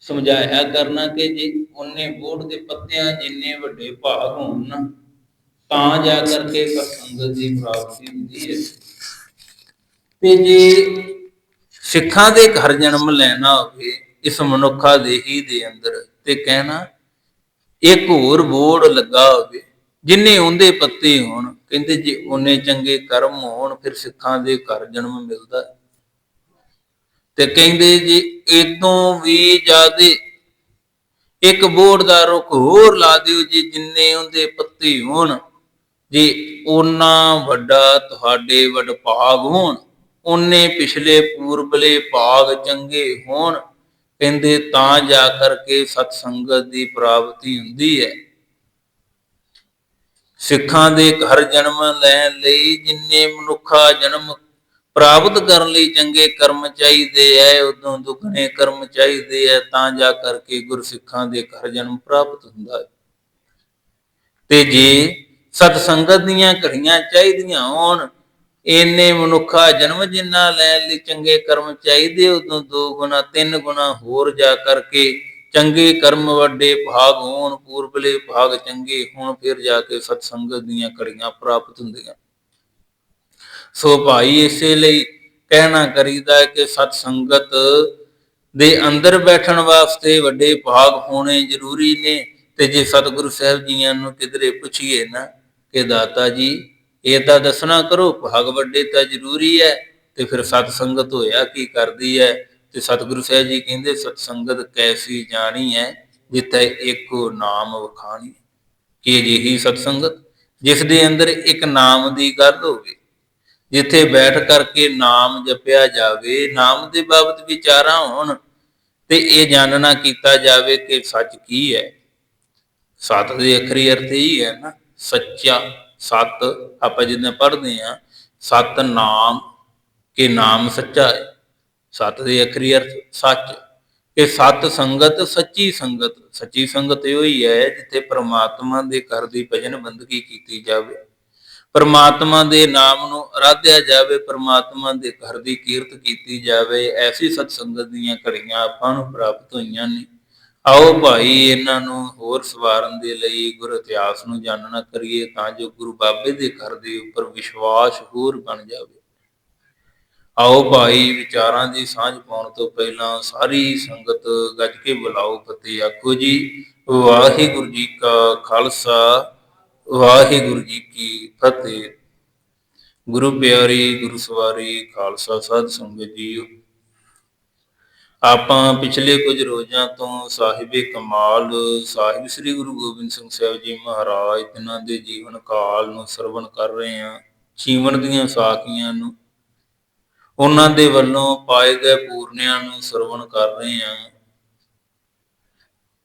ਸਮਝਾਇਆ ਕਰਨਾ ਕਿ ਜੇ ਉਹਨੇ ਬੋੜ ਦੇ ਪੱਤਿਆਂ ਜਿੰਨੇ ਵੱਡੇ ਭਾਗ ਹੋਣ, ਤਾਂ ਜਾ ਕਰਕੇ ਸੰਗਤ ਦੀ ਪ੍ਰਾਪਤੀ ਹੁੰਦੀ ਹੈ। ਤੇ ਜੇ ਸਿੱਖਾਂ ਦੇ ਘਰ ਜਨਮ ਲੈਣਾ ਹੋਵੇ, ਇਸ ਮਨੁੱਖਾ ਦੇਹੀ ਦੇ ਅੰਦਰ ਤੇ ਕਹਿਣਾ, ਇੱਕ ਹੋਰ ਬੋੜ ਲੱਗਾ ਹੋਵੇ, ਜਿੰਨੇ ਉਹਦੇ ਪੱਤੇ ਹੋਣ, ਕਹਿੰਦੇ ਜੇ ਉਹਨੇ ਚੰਗੇ ਕਰਮ ਹੋਣ, ਫਿਰ ਸਿੱਖਾਂ ਦੇ ਘਰ ਜਨਮ ਮਿਲਦਾ। ਤੇ ਕਹਿੰਦੇ ਜੀ ਇਤੋਂ ਵੀ ਜ਼ਿਆਦੇ। ਇੱਕ ਬੋੜ ਦਾ ਰੁੱਖ ਹੋਰ ਲਾ ਦਿਓ ਜੀ, ਜਿੰਨੇ ਉਹਦੇ ਪੱਤੇ ਹੋਣ। ਜੇ ਉਹਨਾਂ ਵੱਡਾ ਤੁਹਾਡੇ ਵੱਡ ਭਾਗ ਹੋਣ ਉਹਨੇ ਪਿਛਲੇ ਪੂਰਬਲੇ ਭਾਗ ਚੰਗੇ ਹੋਣ, ਕਹਿੰਦੇ ਤਾਂ ਜਾ ਕਰਕੇ ਸਤ ਸੰਗਤ ਦੀ ਪ੍ਰਾਪਤੀ ਹੁੰਦੀ ਹੈ। ਸਿੱਖਾਂ ਦੇ ਘਰ ਜਨਮ ਲੈਣ ਲਈ ਜਿੰਨੇ ਮਨੁੱਖਾ ਜਨਮ ਪ੍ਰਾਪਤ ਕਰਨ ਲਈ ਚੰਗੇ ਕਰਮ ਚਾਹੀਦੇ ਐ, ਉਦੋਂ ਦੁੱਗਣੇ ਕਰਮ ਚਾਹੀਦੇ ਐ, ਤਾਂ ਜਾ ਕਰਕੇ ਗੁਰਸਿੱਖਾਂ ਦੇ ਘਰ ਜਨਮ ਪ੍ਰਾਪਤ ਹੁੰਦਾ ਹੈ। ਤੇ ਜੇ ਸਤ ਸੰਗਤ ਦੀਆਂ ਘੜੀਆਂ ਚਾਹੀਦੀਆਂ ਹੋਣ ਇੰਨੇ ਮਨੁੱਖਾ ਜਨਮ ਜਿੰਨਾ ਲੈਣ ਲਈ ਚੰਗੇ ਕਰਮ ਚਾਹੀਦੇ, ਉਦੋਂ ਦੋ ਗੁਣਾ, ਤਿੰਨ ਗੁਣਾ ਹੋਰ ਜਾ ਕਰਕੇ ਚੰਗੇ ਕਰਮ ਵੱਡੇ ਭਾਗ ਹੋਣ, ਪੂਰਬਲੇ ਭਾਗ ਚੰਗੇ ਹੋਣ, ਫਿਰ ਜਾ ਕੇ ਸਤ ਸੰਗਤ ਦੀਆਂ ਘੜੀਆਂ ਪ੍ਰਾਪਤ ਹੁੰਦੀਆਂ। ਸੋ ਭਾਈ ਇਸੇ ਲਈ ਕਹਿਣਾ ਕਰੀਦਾ ਕਿ ਸਤ ਸੰਗਤ ਦੇ ਅੰਦਰ ਬੈਠਣ ਵਾਸਤੇ ਵੱਡੇ ਭਾਗ ਹੋਣੇ ਜ਼ਰੂਰੀ ਨੇ ਤੇ ਜੇ ਸਤਿਗੁਰੂ ਸਾਹਿਬ ਜੀਆਂ ਨੂੰ ਕਿਧਰੇ ਪੁੱਛੀਏ ਨਾ ਕਿ ਦਾਤਾ ਜੀ ਇਹ ਤਾਂ ਦੱਸਣਾ ਕਰੋ, ਭਾਗ ਵੱਡੇ ਤਾਂ ਜ਼ਰੂਰੀ ਹੈ ਤੇ ਫਿਰ ਸਤ ਸੰਗਤ ਹੋਇਆ ਕੀ ਕਰਦੀ ਹੈ? ਤੇ ਸਤਿਗੁਰੂ ਸਾਹਿਬ ਜੀ ਕਹਿੰਦੇ, ਸਤ ਸੰਗਤ ਕੈਸੀ ਜਾਣੀ ਹੈ ਜਿੱਥੇ ਇੱਕੋ ਨਾਮ ਵਖਾਣੀ ਕਿ ਅਜਿਹੀ ਸਤ ਸੰਗਤ? ਜਿਸ ਦੇ ਅੰਦਰ ਇੱਕ ਨਾਮ ਦੀ ਗੱਲ ਹੋਵੇ। ਜਿੱਥੇ ਬੈਠ ਕਰਕੇ ਨਾਮ ਜਪਿਆ ਜਾਵੇ, ਨਾਮ ਦੇ ਬਾਬਤ ਵਿਚਾਰਾਂ ਹੋਣ ਤੇ ਇਹ ਜਾਣਨਾ ਕੀਤਾ ਜਾਵੇ ਕਿ ਸੱਚ ਕੀ ਹੈ। ਸਤ ਦੇ ਅਖਰੀ ਅਰਥ ਹੀ ਹੈ ਨਾ, ਸੱਚਾ, ਸਤ, ਆਪਾਂ ਜਿੱਦਾਂ ਪੜ੍ਹਦੇ ਆ ਸਤ ਨਾਮ, ਕਿ ਨਾਮ ਸੱਚਾ ਹੈ। ਸਤ ਦੇ ਅਖਰੀ ਅਰਥ ਸੱਚ, ਕਿ ਸਤ ਸੰਗਤ, ਸੱਚੀ ਸੰਗਤ ਸੱਚੀ ਸੰਗਤ ਇਹੋ ਹੀ ਹੈ ਜਿੱਥੇ ਪ੍ਰਮਾਤਮਾ ਦੇ ਘਰ ਦੀ ਭਜਨ ਬੰਦਗੀ ਕੀਤੀ ਜਾਵੇ। ਪਰਮਾਤਮਾ ਦੇ ਨਾਮ ਨੂੰ ਅਰਾਧਿਆ ਜਾਵੇ, ਪਰਮਾਤਮਾ ਦੇ ਘਰ ਦੀ ਕੀਰਤ ਕੀਤੀ ਜਾਵੇ, ਐਸੀ ਸਤ ਸੰਗਤ ਦੀਆਂ ਘੜੀਆਂ ਆਪਾਂ ਨੂੰ ਪ੍ਰਾਪਤ ਹੋਈਆਂ ਨੇ। ਆਓ ਭਾਈ, ਇਹਨਾਂ ਨੂੰ ਹੋਰ ਸਵਾਰਨ ਦੇ ਲਈ ਗੁਰ ਇਤਿਹਾਸ ਨੂੰ ਜਾਣਨਾ ਕਰੀਏ, ਤਾਂ ਜੋ ਗੁਰੂ ਬਾਬੇ ਦੇ ਘਰ ਦੇ ਉੱਪਰ ਵਿਸ਼ਵਾਸ ਹੋਰ ਬਣ ਜਾਵੇ। ਆਓ ਭਾਈ, ਵਿਚਾਰਾਂ ਦੀ ਸਾਂਝ ਪਾਉਣ ਤੋਂ ਪਹਿਲਾਂ ਸਾਰੀ ਸੰਗਤ ਗੱਜ ਕੇ ਬੁਲਾਓ, ਫਤਿਹ ਆਖੋ ਜੀ। ਵਾਹਿਗੁਰੂ ਜੀ ਕਾ ਖਾਲਸਾ। ਵਾਹਿਗੁਰੂ ਜੀ ਕੀ ਫਤਿਹ। ਗੁਰੂ ਪਿਆਰੀ, ਗੁਰੂ ਸਵਾਰੀ, ਖਾਲਸਾ ਸਾਧ ਸੰਗਤ ਜੀਓ। ਆਪਾਂ ਪਿਛਲੇ ਕੁਝ ਰੋਜ਼ਾਂ ਤੋਂ ਸਾਹਿਬੇ ਕਮਾਲ, ਸਾਹਿਬ ਸ੍ਰੀ ਗੁਰੂ ਗੋਬਿੰਦ ਸਿੰਘ ਸਾਹਿਬ ਜੀ ਮਹਾਰਾਜ ਇਹਨਾਂ ਦੇ ਜੀਵਨ ਕਾਲ ਨੂੰ ਸਰਵਣ ਕਰ ਰਹੇ ਹਾਂ, ਜੀਵਨ ਦੀਆਂ ਸਾਖੀਆਂ ਨੂੰ। ਉਹਨਾਂ ਦੇ ਵੱਲੋਂ ਪਾਏ ਗਏ ਪੂਰਨਿਆਂ ਨੂੰ ਸਰਵਣ ਕਰ ਰਹੇ ਹਾਂ।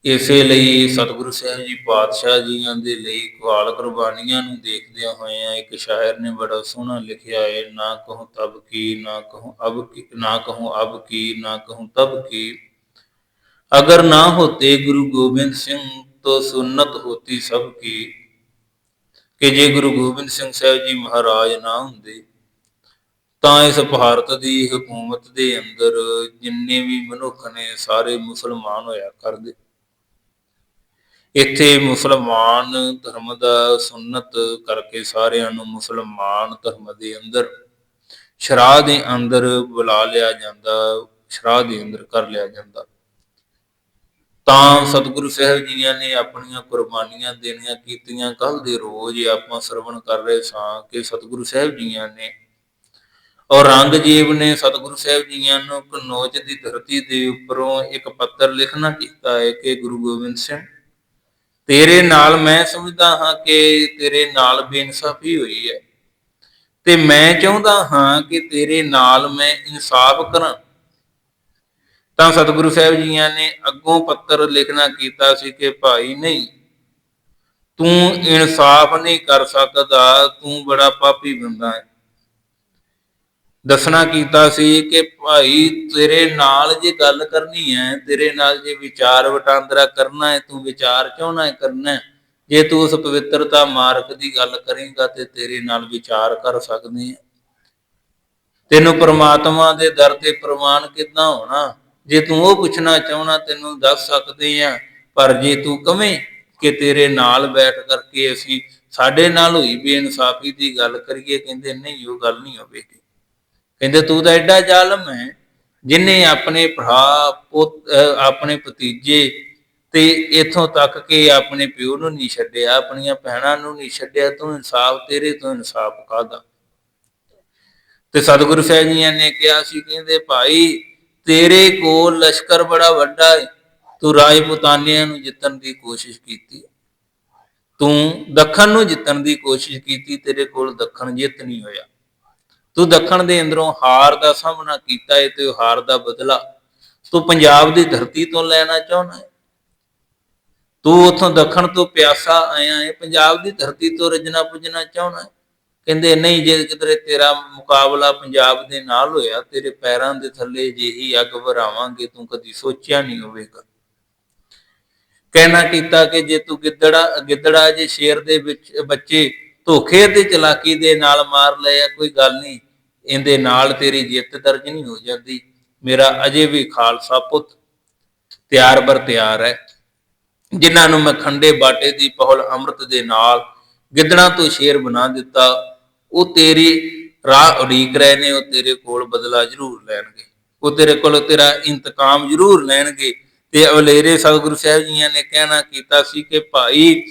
ਇਸੇ ਲਈ ਸਤਿਗੁਰੂ ਸਾਹਿਬ ਜੀ ਪਾਤਸ਼ਾਹ ਜੀਆਂ ਦੇ ਲਈ ਕੁਹਾਲ ਕੁਰਬਾਨੀਆਂ ਨੂੰ ਦੇਖਦਿਆਂ ਹੋਇਆਂ ਇੱਕ ਸ਼ਾਇਰ ਨੇ ਬੜਾ ਸੋਹਣਾ ਲਿਖਿਆ ਹੈ, ਨਾ ਕਹੂੰ ਤਬ ਕੀ, ਨਾ ਕਹੂੰ ਅਬ ਕੀ, ਨਾ ਕਹੂੰ ਅਬ ਕੀ, ਨਾ ਕਹੂੰ ਤਬ ਕੀ। ਅਗਰ ਨਾ ਹੋਤੇ ਗੁਰੂ ਗੋਬਿੰਦ ਸਿੰਘ, ਤੋ ਸੁਨਤ ਹੋਤੀ ਸਭ ਕੀ। ਕਿ ਜੇ ਗੁਰੂ ਗੋਬਿੰਦ ਸਿੰਘ ਸਾਹਿਬ ਜੀ ਮਹਾਰਾਜ ਨਾ ਹੁੰਦੇ, ਤਾਂ ਇਸ ਭਾਰਤ ਦੀ ਹਕੂਮਤ ਦੇ ਅੰਦਰ ਜਿੰਨੇ ਵੀ ਮਨੁੱਖ ਨੇ, ਸਾਰੇ ਮੁਸਲਮਾਨ ਹੋਇਆ ਕਰਦੇ। ਇੱਥੇ ਮੁਸਲਮਾਨ ਧਰਮ ਦਾ ਸੁਨਨਤ ਕਰਕੇ ਸਾਰਿਆਂ ਨੂੰ ਮੁਸਲਮਾਨ ਧਰਮ ਦੇ ਅੰਦਰ, ਸ਼ਰਾਹ ਦੇ ਅੰਦਰ ਬੁਲਾ ਲਿਆ ਜਾਂਦਾ, ਸ਼ਰਾਹ ਦੇ ਅੰਦਰ ਕਰ ਲਿਆ ਜਾਂਦਾ। ਤਾਂ ਸਤਿਗੁਰੂ ਸਾਹਿਬ ਜੀਆਂ ਨੇ ਆਪਣੀਆਂ ਕੁਰਬਾਨੀਆਂ ਦੇਣੀਆਂ ਕੀਤੀਆਂ ਕੱਲ ਦੇ ਰੋਜ਼ ਆਪਾਂ ਸਰਵਣ ਕਰ ਰਹੇ ਸਾਂ ਕਿ ਸਤਿਗੁਰੂ ਸਾਹਿਬ ਜੀਆਂ ਨੇ ਔਰੰਗਜ਼ੇਬ ਨੇ ਸਤਿਗੁਰੂ ਸਾਹਿਬ ਜੀਆਂ ਨੂੰ ਕਨੌਜ ਦੀ ਧਰਤੀ ਦੇ ਉੱਪਰੋਂ ਇੱਕ ਪੱਤਰ ਲਿਖਣਾ ਕੀਤਾ ਹੈ ਕਿ ਗੁਰੂ ਗੋਬਿੰਦ ਸਿੰਘ ਤੇਰੇ ਨਾਲ ਮੈਂ ਸਮਝਦਾ ਹਾਂ ਕਿ ਤੇਰੇ ਨਾਲ ਬੇਇਨਸਾਫੀ ਹੋਈ ਹੈ। ਤੇ ਮੈਂ ਚਾਹੁੰਦਾ ਹਾਂ ਕਿ ਤੇਰੇ ਨਾਲ ਮੈਂ ਇਨਸਾਫ ਕਰਾਂ। ਤਾਂ ਸਤਿਗੁਰੂ ਸਾਹਿਬ ਜੀਆਂ ਨੇ ਅੱਗੋਂ ਪੱਤਰ ਲਿਖਣਾ ਕੀਤਾ ਸੀ ਕਿ ਭਾਈ ਨਹੀਂ, ਤੂੰ ਇਨਸਾਫ ਨਹੀਂ ਕਰ ਸਕਦਾ, ਤੂੰ ਬੜਾ ਪਾਪੀ ਬੰਦਾ ਹੈ। ਦੱਸਣਾ ਕੀਤਾ ਸੀ ਕਿ ਭਾਈ ਤੇਰੇ ਨਾਲ ਜੇ ਗੱਲ ਕਰਨੀ ਹੈ, ਤੇਰੇ ਨਾਲ ਜੇ ਵਿਚਾਰ ਵਟਾਂਦਰਾ ਕਰਨਾ ਹੈ, ਤੂੰ ਵਿਚਾਰ ਚਾਹਣਾ ਹੈ ਕਰਨਾ ਹੈ? ਜੇ ਤੂੰ ਉਸ ਪਵਿੱਤਰਤਾ ਮਾਰਗ ਦੀ ਗੱਲ ਕਰੇਗਾ ਤੇ ਤੇਰੇ ਨਾਲ ਵਿਚਾਰ ਕਰ ਸਕਦੇ ਆ ਤੈਨੂੰ ਪ੍ਰਮਾਤਮਾ ਦੇ ਦਰ ਤੇ ਪ੍ਰਮਾਣ ਕਿੱਦਾਂ ਹੋਣਾ? ਜੇ ਤੂੰ ਉਹ ਪੁੱਛਣਾ ਚਾਹਣਾ ਤੈਨੂੰ ਦੱਸ ਸਕਦੇ ਆ ਪਰ ਜੇ ਤੂੰ ਕਵੇਂ ਕਿ ਤੇਰੇ ਨਾਲ ਬੈਠ ਕਰਕੇ ਅਸੀਂ ਸਾਡੇ ਨਾਲ ਹੋਈ ਬੇਇਨਸਾਫੀ ਦੀ ਗੱਲ ਕਰੀਏ, ਕਹਿੰਦੇ ਨਹੀਂ, ਉਹ ਗੱਲ ਨਹੀਂ ਹੋਵੇਗੀ। ਕਹਿੰਦੇ ਤੂੰ ਤਾਂ ਐਡਾ ਜ਼ਾਲਮ ਹੈ, ਜਿਨੇ ਆਪਣੇ ਭਰਾ, ਪੁੱਤ ਆਪਣੇ ਭਤੀਜੇ ਤੇ ਇਥੋਂ ਤੱਕ ਕਿ ਆਪਣੇ ਪਿਓ ਨੂੰ ਨਹੀਂ ਛੱਡਿਆ, ਆਪਣੀਆਂ ਭੈਣਾਂ ਨੂੰ ਨਹੀਂ ਛੱਡਿਆ, ਤੂੰ ਇਨਸਾਫ ਤੇਰੇ ਤੋਂ ਇਨਸਾਫ ਕਾਦਾ ਤੇ ਸਤਿਗੁਰੂ ਸਾਹਿਬ ਜੀ ਨੇ ਕਿਹਾ ਸੀ, ਕਹਿੰਦੇ ਭਾਈ ਤੇਰੇ ਕੋਲ ਲਸ਼ਕਰ ਬੜਾ ਵੱਡਾ ਹੈ ਤੂੰ ਰਾਜਪੂਤਾਨਿਆਂ ਨੂੰ ਜਿੱਤਣ ਦੀ ਕੋਸ਼ਿਸ਼ ਕੀਤੀ। ਤੂੰ ਦੱਖਣ ਨੂੰ ਜਿੱਤਣ ਦੀ ਕੋਸ਼ਿਸ਼ ਕੀਤੀ, ਤੇਰੇ ਕੋਲ ਦੱਖਣ ਜਿੱਤ ਨਹੀਂ ਹੋਇਆ। ਤੂੰ ਦੱਖਣ ਦੇ ਅੰਦਰੋਂ ਹਾਰ ਦਾ ਸਾਹਮਣਾ ਕੀਤਾ ਹੈ ਤੇ ਹਾਰ ਦਾ ਬਦਲਾ ਤੂੰ ਪੰਜਾਬ ਦੀ ਧਰਤੀ ਤੋਂ ਲੈਣਾ ਚਾਹੁੰਦਾ ਹੈ ਤੂੰ ਉਥੋਂ ਦੱਖਣ ਤੋਂ ਪਿਆਸਾ ਆਇਆ ਹੈ ਪੰਜਾਬ ਦੀ ਧਰਤੀ ਤੋਂ ਰਜਣਾ ਪੁੱਜਣਾ ਚਾਹੁੰਦਾ ਹੈ ਕਹਿੰਦੇ, ਨਹੀਂ ਜੇ ਕਿਧਰੇ ਤੇਰਾ ਮੁਕਾਬਲਾ ਪੰਜਾਬ ਦੇ ਨਾਲ ਹੋਇਆ, ਤੇਰੇ ਪੈਰਾਂ ਦੇ ਥੱਲੇ ਜਿਹੀ ਅੱਗ ਭਰਾਵਾਂਗੇ, ਤੂੰ ਕਦੀ ਸੋਚਿਆ ਨਹੀਂ ਹੋਵੇਗਾ। ਕਹਿਣਾ ਕੀਤਾ ਕਿ ਜੇ ਤੂੰ ਗਿੱਦੜਾ ਗਿੱਦੜਾ ਜੇ ਸ਼ੇਰ ਦੇ ਵਿੱਚ ਬੱਚੇ ਧੋਖੇ ਤੇ ਚਲਾਕੀ ਦੇ ਨਾਲ ਮਾਰ ਲਏ ਕੋਈ ਗੱਲ ਨਹੀਂ। ਇਹਦੇ ਨਾਲ ਤੇਰੀ ਜਿੱਤ ਦਰਜ ਨਹੀਂ ਹੋ ਜਾਂਦੀ। ਮੇਰਾ ਅਜੇ ਵੀ ਖਾਲਸਾ ਪੁੱਤ, ਤਿਆਰ ਬਰ ਤਿਆਰ ਹੈ। ਜਿਨ੍ਹਾਂ ਨੂੰ ਮੈਂ ਖੰਡੇ ਬਾਟੇ ਦੀ ਪਹਲ ਅੰਮ੍ਰਿਤ ਦੇ ਨਾਲ ਗਿੱਦੜਾਂ ਤੋਂ ਸ਼ੇਰ ਬਣਾ ਦਿੱਤਾ, ਉਹ ਤੇਰੀ ਰਾਹ ਉਡੀਕ ਰਹੇ ਨੇ, ਉਹ ਤੇਰੇ ਕੋਲ ਬਦਲਾ ਜ਼ਰੂਰ ਲੈਣਗੇ। ਉਹ ਤੇਰੇ ਕੋਲ ਤੇਰਾ ਇੰਤਕਾਮ ਜ਼ਰੂਰ ਲੈਣਗੇ। ਤੇ ਅਵਲੇਰੇ ਸਤਿਗੁਰੂ ਸਾਹਿਬ ਜੀਆਂ ਨੇ ਕਹਿਣਾ ਕੀਤਾ ਸੀ ਕਿ ਭਾਈ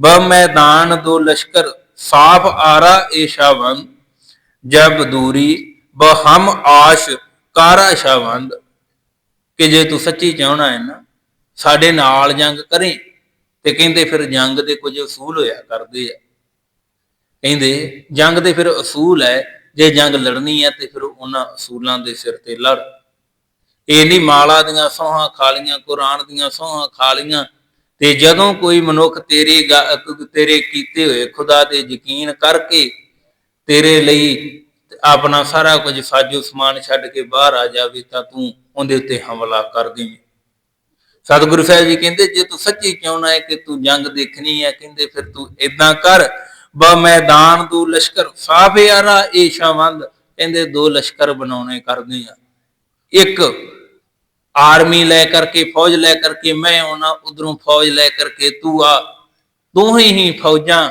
ਬ ਮੈਦਾਨ ਦੋ ਲਸ਼ਕਰ ਸਾਫ਼ ਆਰਾ ਏਸ਼ਾਵੰਦ ਜਬ ਦੂਰੀ ਬ ਆਸ਼ ਕਾਰਾ ਸ਼ਾਵੰਦ। ਕਿ ਜੇ ਤੂੰ ਸੱਚੀ ਚਾਹਣਾ ਹੈ ਨਾ, ਸਾਡੇ ਨਾਲ ਜੰਗ ਕਰੇ ਤੇ ਕਹਿੰਦੇ ਫਿਰ ਜੰਗ ਦੇ ਕੁਝ ਅਸੂਲ ਹੋਇਆ ਕਰਦੇ ਆ। ਕਹਿੰਦੇ ਜੰਗ ਦੇ ਫਿਰ ਅਸੂਲ ਹੈ, ਜੇ ਜੰਗ ਲੜਨੀ ਹੈ ਤੇ ਫਿਰ ਉਹਨਾਂ ਅਸੂਲਾਂ ਦੇ ਸਿਰ ਤੇ ਲੜ। ਇਹ ਨਹੀਂ ਮਾਲਾ ਦੀਆਂ ਸੋਹਾਂ ਖਾਲੀਆਂ ਕੁਰਾਨ ਦੀਆਂ ਸੋਹਾਂ ਖਾਲੀਆਂ ਤੇ ਜਦੋਂ ਕੋਈ ਮਨੁੱਖ ਤੇਰੀ ਤੇਰੇ ਕੀਤੇ ਹੋਏ ਖੁਦਾ ਤੇ ਯਕੀਨ ਕਰਕੇ ਤੇਰੇ ਲਈ ਆਪਣਾ ਸਾਰਾ ਕੁਝ ਸਾਜੋ ਸਮਾਨ ਛੱਡ ਕੇ ਬਾਹਰ ਆ ਜਾਵੇ ਤਾਂ ਤੂੰ ਉਹਦੇ ਉੱਤੇ ਹਮਲਾ ਕਰ ਦੇਵੇਂ। ਸਤਿਗੁਰੂ ਸਾਹਿਬ ਜੀ ਕਹਿੰਦੇ, ਜੇ ਤੂੰ ਸੱਚੀ ਚਾਹਣਾ ਹੈ ਕਿ ਤੂੰ ਜੰਗ ਦੇਖਣੀ ਹੈ ਕਹਿੰਦੇ ਫਿਰ ਤੂੰ ਇਦਾਂ ਕਰ, ਬਾ ਮੈਦਾਨ ਦੋ ਲਸ਼ਕਰ, ਸਾਫ਼ ਯਾਰਾ ਏਸ਼ਾਵੰਦ ਕਹਿੰਦੇ ਦੋ ਲਸ਼ਕਰ ਬਣਾਉਣੇ ਕਰਦੇ ਆ। ਇੱਕ ਆਰਮੀ ਲੈ ਕਰਕੇ, ਫੌਜ ਲੈ ਕਰਕੇ, ਮੈਂ ਆਉਣਾ, ਉਧਰੋਂ ਫੌਜ ਲੈ ਕਰਕੇ, ਤੂੰ ਆ। ਦੋਹੇ ਹੀ ਫੌਜਾਂ,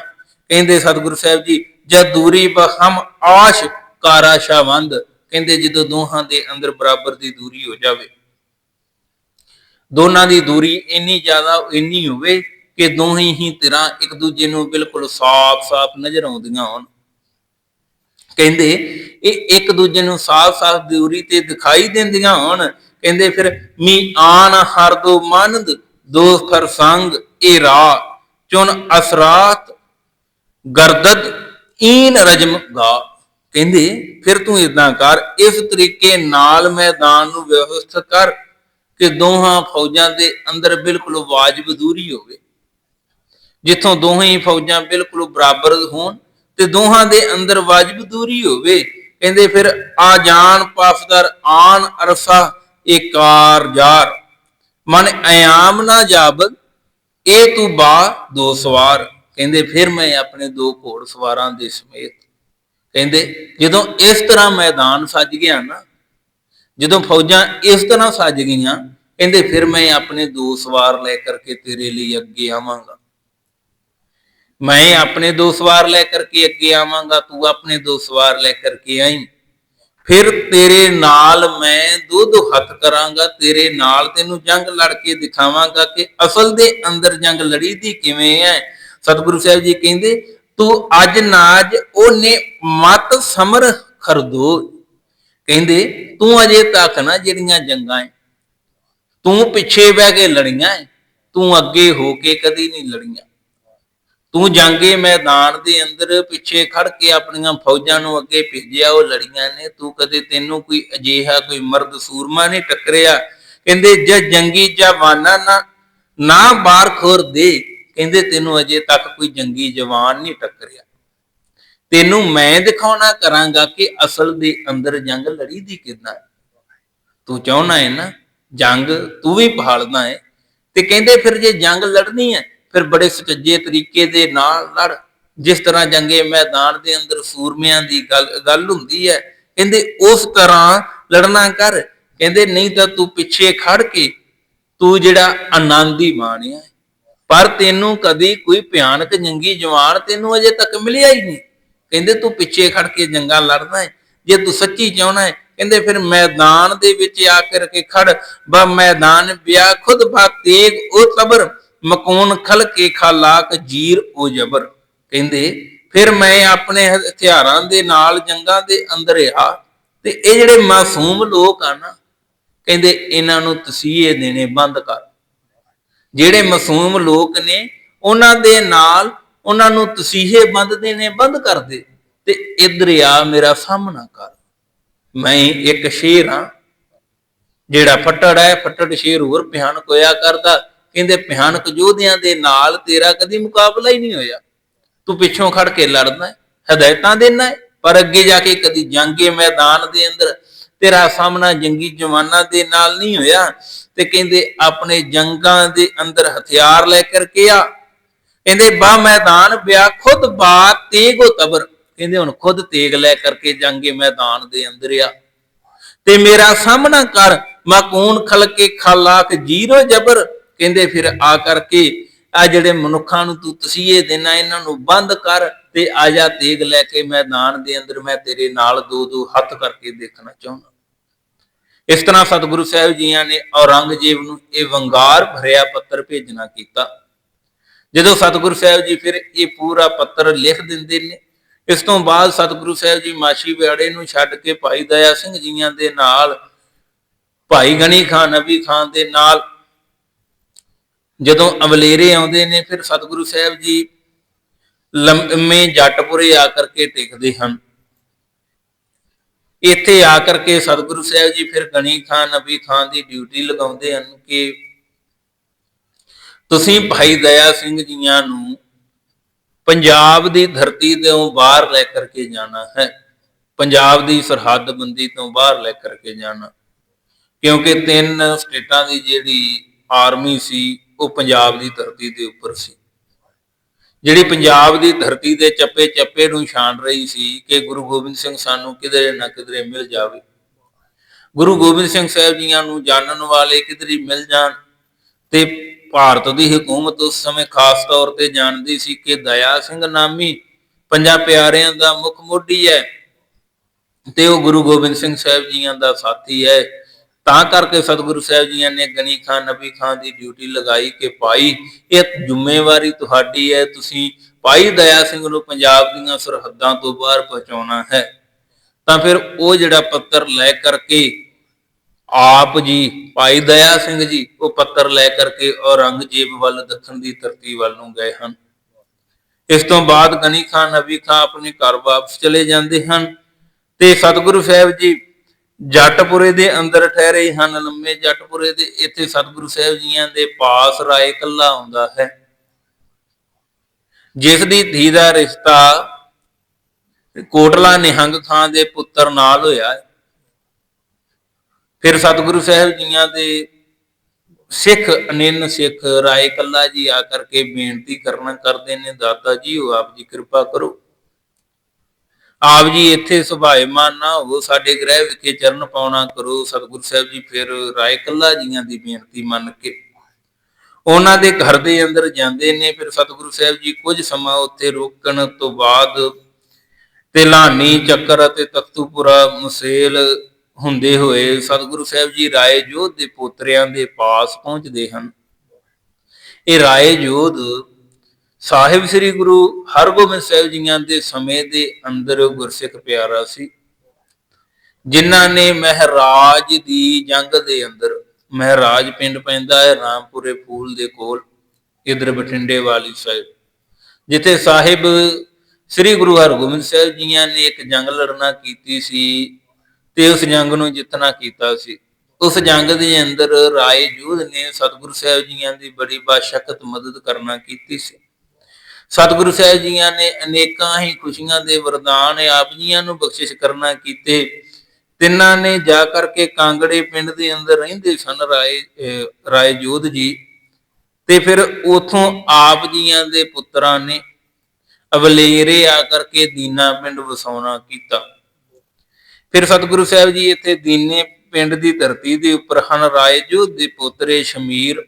ਕਹਿੰਦੇ ਸਤਿਗੁਰੂ ਸਾਹਿਬ ਜੀ ਜਦ ਦੂਰੀ ਬਖਮ ਆਸ਼ ਕਾਰਾ ਸ਼ਾਵੰਦ। ਕਹਿੰਦੇ ਜਦੋਂ ਦੋਹਾਂ ਦੇ ਅੰਦਰ ਬਰਾਬਰ ਦੀ ਦੂਰੀ ਹੋ ਜਾਵੇ। ਦੋਨਾਂ ਦੀ ਦੂਰੀ ਇੰਨੀ ਜ਼ਿਆਦਾ, ਇੰਨੀ ਹੋਵੇ ਕਿ ਦੋਹੇ ਹੀ ਧਿਰਾਂ ਇੱਕ ਦੂਜੇ ਨੂੰ ਬਿਲਕੁਲ ਸਾਫ਼-ਸਾਫ਼ ਨਜ਼ਰ ਆਉਂਦੀਆਂ ਹੋਣ। ਕਹਿੰਦੇ, ਇਹ ਇੱਕ ਦੂਜੇ ਨੂੰ ਸਾਫ਼-ਸਾਫ਼ ਦੂਰੀ ਤੇ ਦਿਖਾਈ ਦਿੰਦੀਆਂ ਹੋਣ ਕਹਿੰਦੇ ਫਿਰ, ਮੀ ਆਨ ਹਰ ਦੋ ਮਨਦ ਦੋ ਫਰਸੰਗ ਇਹ ਰਾ। ਚੁਨ ਅਸਰਾਤ, ਗਰਦਦ, ਈਨ ਰਜਮ ਗਾ। ਕਹਿੰਦੇ, ਫਿਰ ਤੂੰ ਇਦਾਂ ਕਰ, ਇਸ ਤਰੀਕੇ ਨਾਲ ਮੈਦਾਨ ਨੂੰ ਵਿਵਸਥਿਤ ਕਰ ਕਿ ਦੋਹਾਂ ਫੌਜਾਂ ਦੇ ਅੰਦਰ ਬਿਲਕੁਲ ਵਾਜਬ ਦੂਰੀ ਹੋਵੇ। ਜਿੱਥੋਂ ਦੋਹਾਂ ਹੀ ਫੌਜਾਂ ਬਿਲਕੁਲ ਬਰਾਬਰ ਹੋਣ ਤੇ ਦੋਹਾਂ ਦੇ ਅੰਦਰ ਵਾਜਬ ਦੂਰੀ ਹੋਵੇ। ਕਹਿੰਦੇ ਫਿਰ, ਆ ਜਾਣ ਪਾਫਦਰ ਆਨ ਅਰਸਾ ਏਕਾਰ ਜਾਰ ਮਨ ਅਯਾਮ ਨਾ ਜਾਬਦ ਇਹ ਤੂੰ ਬਾ ਦੋ ਸਵਾਰ। ਕਹਿੰਦੇ, ਫਿਰ ਮੈਂ ਆਪਣੇ ਦੋ ਘੋੜ ਸਵਾਰਾਂ ਦੇ ਸਮੇਤ। ਕਹਿੰਦੇ, ਜਦੋਂ ਇਸ ਤਰ੍ਹਾਂ ਮੈਦਾਨ ਸੱਜ ਗਿਆ ਨਾ, ਜਦੋਂ ਫੌਜਾਂ ਇਸ ਤਰ੍ਹਾਂ ਸੱਜ ਗਈਆਂ, ਕਹਿੰਦੇ, ਫਿਰ ਮੈਂ ਆਪਣੇ ਦੋ ਸਵਾਰ ਲੈ ਕਰਕੇ ਤੇਰੇ ਲਈ ਅੱਗੇ ਆਵਾਂਗਾ। ਮੈਂ ਆਪਣੇ ਦੋ ਸਵਾਰ ਲੈ ਕਰਕੇ ਅੱਗੇ ਆਵਾਂਗਾ, ਤੂੰ ਆਪਣੇ ਦੋ ਸਵਾਰ ਲੈ ਕਰਕੇ ਆਈ। ਫਿਰ ਤੇਰੇ ਨਾਲ ਮੈਂ ਦੋ ਦੋ ਹੱਥ ਕਰਾਂਗਾ, ਤੇਰੇ ਨਾਲ ਤੈਨੂੰ ਜੰਗ ਲੜ ਕੇ ਦਿਖਾਵਾਂਗਾ ਕਿ ਅਸਲ ਦੇ ਅੰਦਰ ਜੰਗ ਲੜੀ ਕਿਵੇਂ ਹੈ। ਸਤਿਗੁਰੂ ਸਾਹਿਬ ਜੀ ਕਹਿੰਦੇ, ਤੂੰ ਅੱਜ ਨਾਜ ਉਹਨੇ ਮਤ ਸਮਰ ਖਰਦੋ। ਕਹਿੰਦੇ, ਤੂੰ ਅਜੇ ਤੱਕ ਨਾ ਜਿਹੜੀਆਂ ਜੰਗਾਂ ਐ ਤੂੰ ਪਿੱਛੇ ਬਹਿ ਕੇ ਲੜੀਆਂ ਤੂੰ ਅੱਗੇ ਹੋ ਕੇ ਕਦੀ ਨਹੀਂ ਲੜੀਆਂ। ਤੂੰ ਜੰਗੇ ਮੈਦਾਨ ਦੇ ਅੰਦਰ, ਪਿੱਛੇ ਖੜ ਕੇ ਆਪਣੀਆਂ ਫੌਜਾਂ ਨੂੰ ਅੱਗੇ ਭੇਜਿਆ, ਉਹ ਲੜੀਆਂ ਨੇ, ਤੂੰ ਕਦੇ ਤੈਨੂੰ ਕੋਈ ਅਜੀਹਾ ਕੋਈ ਮਰਦ ਸੂਰਮਾ ਨਹੀਂ ਟੱਕਰਿਆ। ਕਹਿੰਦੇ ਜੇ ਜੰਗੀ ਜਵਾਨਾਂ ਨਾ ਨਾ ਬਾਰ ਦੇ। ਕਹਿੰਦੇ, ਤੈਨੂੰ ਅਜੇ ਤੱਕ ਕੋਈ ਜੰਗੀ ਜਵਾਨ ਨਹੀਂ ਟੱਕਰਿਆ। ਤੈਨੂੰ ਮੈਂ ਦਿਖਾਉਣਾ ਕਰਾਂਗਾ ਕਿ ਅਸਲ ਦੇ ਅੰਦਰ ਜੰਗ ਲੜੀ ਦੀ ਕਿਦਾਂ ਤੂੰ ਚਾਹਣਾ ਹੈ ਨਾ, ਜੰਗ ਤੂੰ ਵੀ ਭਾਲਦਾ ਹੈ। ਤੇ ਕਹਿੰਦੇ, ਫਿਰ ਜੇ ਜੰਗ ਲੜਨੀ ਹੈ ਫਿਰ ਬੜੇ ਸੁਚੱਜੇ ਤਰੀਕੇ ਦੇ ਨਾਲ ਲੜ ਜਿਸ ਤਰ੍ਹਾਂ ਜੰਗੇ ਮੈਦਾਨ ਦੇ ਅੰਦਰ ਸੂਰਮਿਆਂ ਦੀ ਗੱਲ ਗੱਲ ਹੁੰਦੀ ਹੈ, ਕਹਿੰਦੇ ਉਸ ਤਰ੍ਹਾਂ ਲੜਨਾ ਕਰ, ਕਹਿੰਦੇ ਨਹੀਂ ਤਾਂ ਤੂੰ ਪਿੱਛੇ ਖੜ ਕੇ ਤੂੰ ਜਿਹੜਾ ਆਨੰਦ ਮਾਣਿਆ ਪਰ ਤੈਨੂੰ ਕਦੀ ਕੋਈ ਭਿਆਨਕ ਜੰਗੀ ਜਵਾਨ ਤੈਨੂੰ ਅਜੇ ਤੱਕ ਮਿਲਿਆ ਹੀ ਨਹੀਂ। ਕਹਿੰਦੇ ਤੂੰ ਪਿੱਛੇ ਖੜ ਕੇ ਜੰਗਾਂ ਲੜਨਾ ਹੈ, ਜੇ ਤੂੰ ਸੱਚੀ ਚਾਹਣਾ ਹੈ, ਕਹਿੰਦੇ ਫਿਰ ਮੈਦਾਨ ਦੇ ਵਿੱਚ ਆ ਕਰਕੇ ਖੜ, ਬਾ ਮੈਦਾਨ ਬਿਆ ਖੁਦ ਬਾ ਤੇਗ ਉਹ ਤਬਰ ਮਕੂਨ ਖਲ ਕੇ ਖਾਲਾਕ ਜੀਰ ਉਹ ਜਬਰ। ਕਹਿੰਦੇ, ਫਿਰ ਮੈਂ ਆਪਣੇ ਹਥਿਆਰਾਂ ਦੇ ਨਾਲ ਜੰਗਾਂ ਦੇ ਅੰਦਰ ਆ ਤੇ ਇਹ ਜਿਹੜੇ ਮਾਸੂਮ ਲੋਕ ਆ ਨਾ, ਕਹਿੰਦੇ, ਇਹਨਾਂ ਨੂੰ ਤਸੀਹੇ ਦੇਣੇ ਬੰਦ ਕਰ। ਜਿਹੜੇ ਮਾਸੂਮ ਲੋਕ ਨੇ, ਉਹਨਾਂ ਦੇ ਨਾਲ ਉਹਨਾਂ ਨੂੰ ਤਸੀਹੇ ਬੰਦ ਦੇਣੇ ਬੰਦ ਕਰ ਦੇ ਤੇ ਇਧਰ ਆ ਮੇਰਾ ਸਾਹਮਣਾ ਕਰ। ਮੈਂ ਇੱਕ ਸ਼ੇਰ ਹਾਂ, ਜਿਹੜਾ ਫੱਟੜ ਹੈ, ਫੱਟੜ ਸ਼ੇਰ ਹੋਰ ਭਿਆਨਕ ਹੋਇਆ ਕਰਦਾ। ਕਹਿੰਦੇ ਭਿਆਨਕ ਯੋਧਿਆਂ ਦੇ ਨਾਲ ਤੇਰਾ ਕਦੀ ਮੁਕਾਬਲਾ ਹੀ ਨਹੀਂ ਹੋਇਆ। ਤੂੰ ਪਿੱਛੋਂ ਖੜ ਕੇ ਲੜਨਾ ਹੈ, ਹਦਾਇਤਾਂ ਦੇਣਾ ਹੈ, ਪਰ ਅੱਗੇ ਜਾ ਕੇ ਕਦੀ ਜੰਗੇ ਮੈਦਾਨ ਦੇ ਅੰਦਰ ਤੇਰਾ ਸਾਹਮਣਾ ਜੰਗੀ ਜਵਾਨਾਂ ਦੇ ਨਾਲ ਨਹੀਂ ਹੋਇਆ ਤੇ ਕਹਿੰਦੇ ਆਪਣੇ ਜੰਗਾਂ ਦੇ ਅੰਦਰ ਹਥਿਆਰ ਲੈ ਕਰਕੇ ਆ ਕਹਿੰਦੇ ਬਾ ਮੈਦਾਨ ਬਿਆ ਖੁਦ ਬਾ ਤੇਗੋ ਤਬਰ। ਕਹਿੰਦੇ, ਹੁਣ ਖੁਦ ਤੇਗ ਲੈ ਕਰਕੇ ਜੰਗੇ ਮੈਦਾਨ ਦੇ ਅੰਦਰ ਆ। ਤੇ ਮੇਰਾ ਸਾਹਮਣਾ ਕਰ ਮਕੂਨ ਖਲਕੇ ਖਾਲਾਕ ਜੀਰੋ ਜਬਰ। ਕਹਿੰਦੇ ਫਿਰ ਆ ਕਰਕੇ, ਆ ਜਿਹੜੇ ਮਨੁੱਖਾਂ ਨੂੰ ਤੂੰ ਤਸੀਹੇ ਦੇਣਾ, ਇਹਨਾਂ ਨੂੰ ਬੰਦ ਕਰ ਤੇ ਆ ਜਾ ਤੇਗ ਲੈ ਕੇ ਮੈਦਾਨ ਦੇ ਅੰਦਰ ਮੈਂ ਤੇਰੇ ਨਾਲ ਦੋ ਦੋ ਹੱਥ ਕਰਕੇ ਦੇਖਣਾ ਚਾਹੁੰਦਾ। ਇਸ ਤਰ੍ਹਾਂ ਸਤਿਗੁਰੂ ਸਾਹਿਬ ਜੀਆਂ ਨੇ ਔਰੰਗਜ਼ੇਬ ਨੂੰ ਇਹ ਵੰਗਾਰ ਭਰਿਆ ਪੱਤਰ ਭੇਜਣਾ ਕੀਤਾ। ਜਦੋਂ ਸਤਿਗੁਰੂ ਸਾਹਿਬ ਜੀ ਫਿਰ ਇਹ ਪੂਰਾ ਪੱਤਰ ਲਿਖ ਦਿੰਦੇ ਨੇ, ਇਸ ਤੋਂ ਬਾਅਦ ਸਤਿਗੁਰੂ ਸਾਹਿਬ ਜੀ ਮਾਸੀ ਵਿਆੜੇ ਨੂੰ ਛੱਡ ਕੇ ਭਾਈ ਦਇਆ ਸਿੰਘ ਜੀਆਂ ਦੇ ਨਾਲ, ਭਾਈ ਗਣੀ ਖਾਨ ਨਬੀ ਖਾਨ ਦੇ ਨਾਲ ਜਦੋਂ ਅਵਲੇਰੇ ਆਉਂਦੇ ਨੇ, ਫਿਰ ਸਤਿਗੁਰੂ ਸਾਹਿਬ ਜੀ ਲੰਮੇ ਜੱਟਪੁਰੇ ਆ ਕਰਕੇ ਟਿਕਦੇ ਹਨ। ਇੱਥੇ ਆ ਕਰਕੇ ਸਤਿਗੁਰੂ ਸਾਹਿਬ ਜੀ ਫਿਰ ਗਣੀ ਖਾਨ, ਨਬੀ ਖਾਨ ਦੀ ਡਿਊਟੀ ਲਗਾਉਂਦੇ ਹਨ ਕਿ ਤੁਸੀਂ ਭਾਈ ਦਇਆ ਸਿੰਘ ਜੀਆਂ ਨੂੰ ਪੰਜਾਬ ਦੀ ਧਰਤੀ ਤੋਂ ਬਾਹਰ ਲੈ ਕਰਕੇ ਜਾਣਾ ਹੈ। ਪੰਜਾਬ ਦੀ ਸਰਹੱਦਬੰਦੀ ਤੋਂ ਬਾਹਰ ਲੈ ਕਰਕੇ ਜਾਣਾ। ਕਿਉਂਕਿ ਤਿੰਨ ਸਟੇਟਾਂ ਦੀ ਜਿਹੜੀ ਆਰਮੀ ਸੀ ਉਹ ਪੰਜਾਬ ਦੀ ਧਰਤੀ ਦੇ ਉੱਪਰ ਸੀ। ਜਿਹੜੀ ਪੰਜਾਬ ਦੀ ਧਰਤੀ ਦੇ ਚੱਪੇ ਚੱਪੇ ਨੂੰ ਛਾਣ ਰਹੀ ਸੀ ਕਿ ਗੁਰੂ ਗੋਬਿੰਦ ਸਿੰਘ ਸਾਨੂੰ ਕਿਧਰੇ ਨਾ ਕਿਧਰੇ ਮਿਲ ਜਾਵੇ। ਗੁਰੂ ਗੋਬਿੰਦ ਸਿੰਘ ਸਾਹਿਬ ਜੀਆਂ ਨੂੰ ਜਾਣਨ ਵਾਲੇ ਕਿਧਰੇ ਮਿਲ ਜਾਣ ਤੇ ਭਾਰਤ ਦੀ ਹਕੂਮਤ ਉਸ ਸਮੇਂ ਖਾਸ ਤੌਰ ਤੇ ਜਾਣਦੀ ਸੀ ਕਿ ਦਇਆ ਸਿੰਘ ਨਾਮੀ ਪੰਜਾਂ ਪਿਆਰਿਆਂ ਦਾ ਮੁੱਖ ਮੋਢੀ ਹੈ ਤੇ ਉਹ ਗੁਰੂ ਗੋਬਿੰਦ ਸਿੰਘ ਸਾਹਿਬ ਜੀਆਂ ਦਾ ਸਾਥੀ ਹੈ। ਤਾਂ ਕਰਕੇ ਸਤਿਗੁਰੂ ਸਾਹਿਬ ਜੀਆਂ ਨੇ ਗਨੀ ਖਾਨ ਨਬੀ ਖਾਨ ਦੀ ਡਿਊਟੀ ਲਗਾਈ ਕਿ ਭਾਈ, ਇਹ ਜ਼ਿੰਮੇਵਾਰੀ ਤੁਹਾਡੀ ਹੈ, ਤੁਸੀਂ ਭਾਈ ਦਇਆ ਸਿੰਘ ਨੂੰ ਪੰਜਾਬ ਦੀਆਂ ਸਰਹੱਦਾਂ ਤੋਂ ਬਾਹਰ ਪਹੁੰਚਾਉਣਾ ਹੈ। ਤਾਂ ਫਿਰ ਉਹ ਜਿਹੜਾ ਪੱਤਰ ਲੈ ਕਰਕੇ ਆਪ ਜੀ, ਭਾਈ ਦਇਆ ਸਿੰਘ ਜੀ, ਉਹ ਪੱਤਰ ਲੈ ਕਰਕੇ ਔਰੰਗਜ਼ੇਬ ਵੱਲ ਦੱਖਣ ਦੀ ਧਰਤੀ ਵੱਲ ਨੂੰ ਗਏ ਹਨ। ਇਸ ਤੋਂ ਬਾਅਦ ਗਨੀ ਖਾਨ ਨਬੀ ਖਾਨ ਆਪਣੇ ਘਰ ਵਾਪਸ ਚਲੇ ਜਾਂਦੇ ਹਨ ਤੇ ਸਤਿਗੁਰੂ ਸਾਹਿਬ ਜੀ ਜੱਟਪੁਰੇ ਦੇ ਅੰਦਰ ਠਹਿਰੇ ਹਨ ਲੰਮੇ ਜੱਟਪੁਰੇ ਦੇ, ਇੱਥੇ ਸਤਿਗੁਰੂ ਸਾਹਿਬ ਜੀਆਂ ਦੇ ਪਾਸ ਰਾਏ ਕੱਲਾ ਆਉਂਦਾ ਹੈ। ਜਿਸ ਦੀ ਧੀ ਦਾ ਰਿਸ਼ਤਾ ਕੋਟਲਾ ਨਿਹੰਗ ਖਾਨ ਦੇ ਪੁੱਤਰ ਨਾਲ ਹੋਇਆ ਫਿਰ ਸਤਿਗੁਰੂ ਸਾਹਿਬ ਜੀਆਂ ਦੇ ਸਿੱਖ ਅਨਿੰਨ ਸਿੱਖ ਰਾਏ ਕੱਲਾ ਜੀ ਆ ਕਰਕੇ ਬੇਨਤੀ ਕਰਨਾ ਕਰਦੇ ਨੇ ਦਾਤਾ ਜੀ, ਉਹ ਆਪ ਜੀ ਕਿਰਪਾ ਕਰੋ। ਆਪ ਜੀ ਇੱਥੇ ਸੁਭਾਏਮਾਨ ਨਾ ਹੋਵੋ, ਸਾਡੇ ਗ੍ਰਹਿ ਵਿਖੇ ਚਰਨ ਪਾਉਣਾ ਕਰੋ। ਸਤਿਗੁਰੂ ਸਾਹਿਬ ਜੀ ਫਿਰ ਰਾਏ ਕੱਲਾ ਜੀਆਂ ਦੀ ਬੇਨਤੀ ਮੰਨ ਕੇ ਉਹਨਾਂ ਦੇ ਘਰ ਦੇ ਅੰਦਰ ਜਾਂਦੇ ਨੇ। ਫਿਰ ਸਤਿਗੁਰੂ ਸਾਹਿਬ ਜੀ ਕੁਝ ਸਮਾਂ ਉੱਥੇ ਰੋਕਣ ਤੋਂ ਬਾਅਦ ਤਿਲਾਨੀ ਚੱਕਰ ਅਤੇ ਤਖਤੂਪੁਰਾ ਮਸੇਲ ਹੁੰਦੇ ਹੋਏ ਸਤਿਗੁਰੂ ਸਾਹਿਬ ਜੀ ਰਾਏ ਜੋਧ ਦੇ ਪੋਤਰਿਆਂ ਦੇ ਪਾਸ ਪਹੁੰਚਦੇ ਹਨ। ਇਹ ਰਾਏ ਜੋਧ ਸਾਹਿਬ ਸ੍ਰੀ ਗੁਰੂ ਹਰਗੋਬਿੰਦ ਸਾਹਿਬ ਜੀਆਂ ਦੇ ਸਮੇਂ ਦੇ ਅੰਦਰ ਗੁਰਸਿੱਖ ਪਿਆਰਾ ਸੀ। ਜਿਨ੍ਹਾਂ ਨੇ ਮਹਾਰਾਜ ਦੀ ਜੰਗ ਦੇ ਅੰਦਰ, ਮਹਾਰਾਜ ਪਿੰਡ ਪੈਂਦਾ ਹੈ ਰਾਮਪੁਰੇ ਫੂਲ ਦੇ ਕੋਲ, ਇਧਰ ਬਠਿੰਡੇ ਵਾਲੀ ਸਾਹਿਬ ਜਿੱਥੇ ਸਾਹਿਬ ਸ੍ਰੀ ਗੁਰੂ ਹਰਗੋਬਿੰਦ ਸਾਹਿਬ ਜੀਆਂ ਨੇ ਇੱਕ ਜੰਗ ਲੜਨਾ ਕੀਤੀ ਸੀ ਤੇ ਉਸ ਜੰਗ ਨੂੰ ਜਿੱਤਣਾ ਕੀਤਾ ਸੀ। ਉਸ ਜੰਗ ਦੇ ਅੰਦਰ ਰਾਏ ਜੋਧ ਨੇ ਸਤਿਗੁਰੂ ਸਾਹਿਬ ਜੀਆਂ ਦੀ ਬੜੀ ਬਾਸ਼ਕਤ ਮਦਦ ਕਰਨਾ ਕੀਤੀ ਸੀ। ਸਤਿਗੁਰੂ ਸਾਹਿਬ ਜੀਆਂ ਨੇ ਅਨੇਕਾਂ ਹੀ ਖੁਸ਼ੀਆਂ ਦੇ ਵਰਦਾਨ ਆਪ ਜੀਆਂ ਨੂੰ ਬਖਸ਼ਿਸ਼ ਕਰਨਾ ਕੀਤੇ। ਤਿੰਨਾਂ ਨੇ ਜਾ ਕਰਕੇ ਕਾਂਗੜੇ ਪਿੰਡ ਦੇ ਅੰਦਰ ਰਹਿੰਦੇ ਸਨ ਰਾਏ ਰਾਏ ਜੋਧ ਜੀ। ਤੇ ਫਿਰ ਉਥੋਂ ਆਪ ਜੀਆਂ ਦੇ ਪੁੱਤਰਾਂ ਨੇ ਅਵਲੇਰੇ ਆ ਕਰਕੇ ਦੀਨਾ ਪਿੰਡ ਵਸਾਉਣਾ ਕੀਤਾ। ਫਿਰ ਸਤਿਗੁਰੂ ਸਾਹਿਬ ਜੀ ਇੱਥੇ ਦੀਨੇ ਪਿੰਡ ਦੀ ਧਰਤੀ ਦੇ ਉੱਪਰ ਹਨ। ਰਾਏ ਰਾਏਜੋਧ ਦੇ ਪੋਤਰੇ ਸ਼ਮੀਰ